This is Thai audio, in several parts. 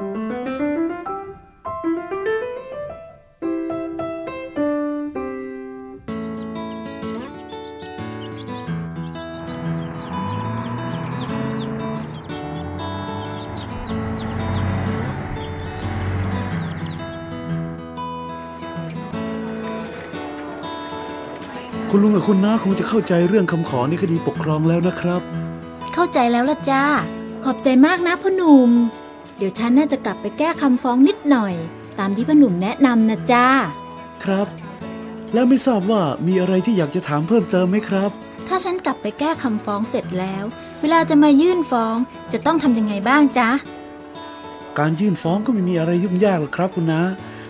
คุณลุงกับคุณน้าคงจะเข้าใจเรื่องคำขอในคดีปกครองแล้วนะครับ เข้าใจแล้วละจ้า ขอบใจมากนะพ่อหนุ่ม เดี๋ยวฉันน่าจะกลับไปแก้คำฟ้องนิดหน่อย ตามที่พ่อหนุ่มแนะนำนะจ้า ครับ แล้วไม่ทราบว่ามีอะไรที่อยากจะถามเพิ่มเติมไหมครับ ถ้าฉันกลับไปแก้คำฟ้องเสร็จแล้ว เวลาจะมายื่นฟ้องจะต้องทำยังไงบ้างจ๊ะ การยื่นฟ้องก็ไม่มีอะไรยุ่งยากหรอกครับคุณน้า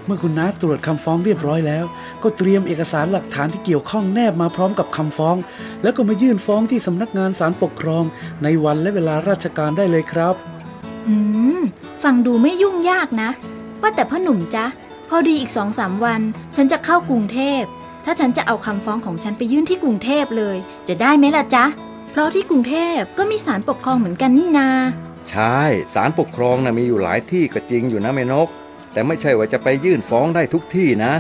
เมื่อคุณน้าตรวจคำฟ้องเรียบร้อยแล้ว ก็เตรียมเอกสารหลักฐานที่เกี่ยวข้องแนบมาพร้อมกับคำฟ้อง แล้วก็มายื่นฟ้องที่สำนักงานศาลปกครอง ในวันและเวลาราชการได้เลยครับ อืม ฟังดูไม่ยุ่งยากนะ ว่าแต่พ่อหนุ่มจ๊ะ พอดีอีกสองสามวัน ฉันจะเข้ากรุงเทพ ถ้าฉันจะเอาคำฟ้องของฉันไปยื่นที่กรุงเทพเลย จะได้ไหมล่ะจ๊ะ เพราะที่กรุงเทพก็มีศาลปกครองเหมือนกันนี่นา ใช่ศาลปกครองนะมีอยู่หลายที่ก็จริงอยู่นะแม่นก แต่ไม่ใช่ว่าจะไปยื่นฟ้องได้ทุกที่นะ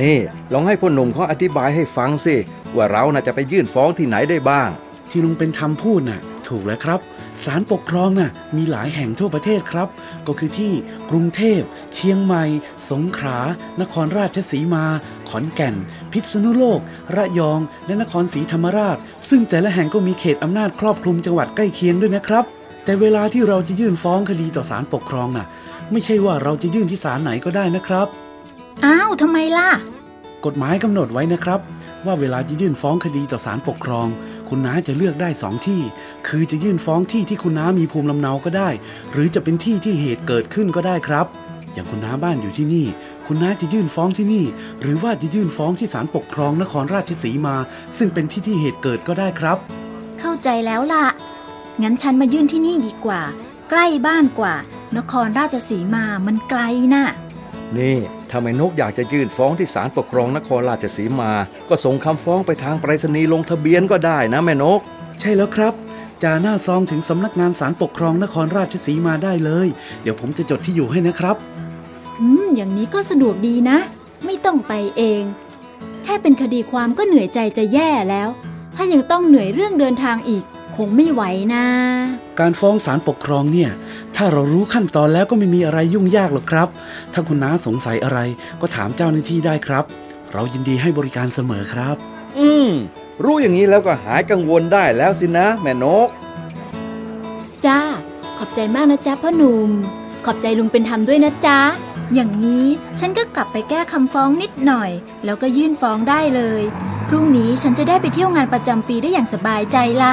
นี่ ลองให้พ่อหนุ่มเขาอธิบายให้ฟังสิว่าเราน่ะจะไปยื่นฟ้องที่ไหนได้บ้าง ที่ลุงเป็นธรรมพูดน่ะ ถูกแล้วครับศาลปกครองน่ะมีหลายแห่งทั่วประเทศครับ ก็คือที่กรุงเทพ เชียงใหม่ สงขลานครราชสีมา ขอนแก่น พิษณุโลก ระยอง และนครศรีธรรมราช ซึ่งแต่ละแห่งก็มีเขตอำนาจครอบคลุมจังหวัดใกล้เคียงด้วยนะครับ แต่เวลาที่เราจะยื่นฟ้องคดีต่อศาลปกครองน่ะ ไม่ใช่ว่าเราจะยื่นที่ศาลไหนก็ได้นะครับ อ้าวทำไมล่ะ กฎหมายกำหนดไว้นะครับ ว่าเวลาจะยื่นฟ้องคดีต่อศาลปกครอง คุณน้าจะเลือกได้สองที่ คือจะยื่นฟ้องที่ที่คุณน้ามีภูมิลำเนาก็ได้ หรือจะเป็นที่ที่เหตุเกิดขึ้นก็ได้ครับ อย่างคุณน้าบ้านอยู่ที่นี่ คุณน้าจะยื่นฟ้องที่นี่ หรือว่าจะยื่นฟ้องที่ศาลปกครองนครราชสีมา ซึ่งเป็นที่ที่เหตุเกิดก็ได้ครับ เข้าใจแล้วล่ะ งั้นฉันมายื่นที่นี่ดีกว่า ใกล้บ้านกว่า นครราชสีมามันไกลน่ะนี่ ถ้าแม่นกอยากจะยื่นฟ้องที่ศาลปกครองนครราชสีมา ก็ส่งคำฟ้องไปทางไปรษณีย์ลงทะเบียนก็ได้นะแม่นก ใช่แล้วครับจาหน้าซองถึงสำนักงานศาลปกครองนครราชสีมาได้เลย เดี๋ยวผมจะจดที่อยู่ให้นะครับ อืม อย่างนี้ก็สะดวกดีนะ ไม่ต้องไปเอง แค่เป็นคดีความก็เหนื่อยใจจะแย่แล้ว ถ้ายังต้องเหนื่อยเรื่องเดินทางอีก คงไม่ไหวนะ การฟ้องศาลปกครองเนี่ย ถ้าเรารู้ขั้นตอนแล้วก็ไม่มีอะไรยุ่งยากหรอกครับ ถ้าคุณน้าสงสัยอะไรก็ถามเจ้าหน้าที่ได้ครับ เรายินดีให้บริการเสมอครับ อืม รู้อย่างนี้แล้วก็หายกังวลได้แล้วสินะ แม่นก จ้า ขอบใจมากนะจ๊ะพ่อหนุ่ม ขอบใจลุงเป็นธรรมด้วยนะจ๊ะ อย่างนี้ฉันก็กลับไปแก้คำฟ้องนิดหน่อย แล้วก็ยื่นฟ้องได้เลย พรุ่งนี้ฉันจะได้ไปเที่ยวงานประจำปีได้อย่างสบายใจละ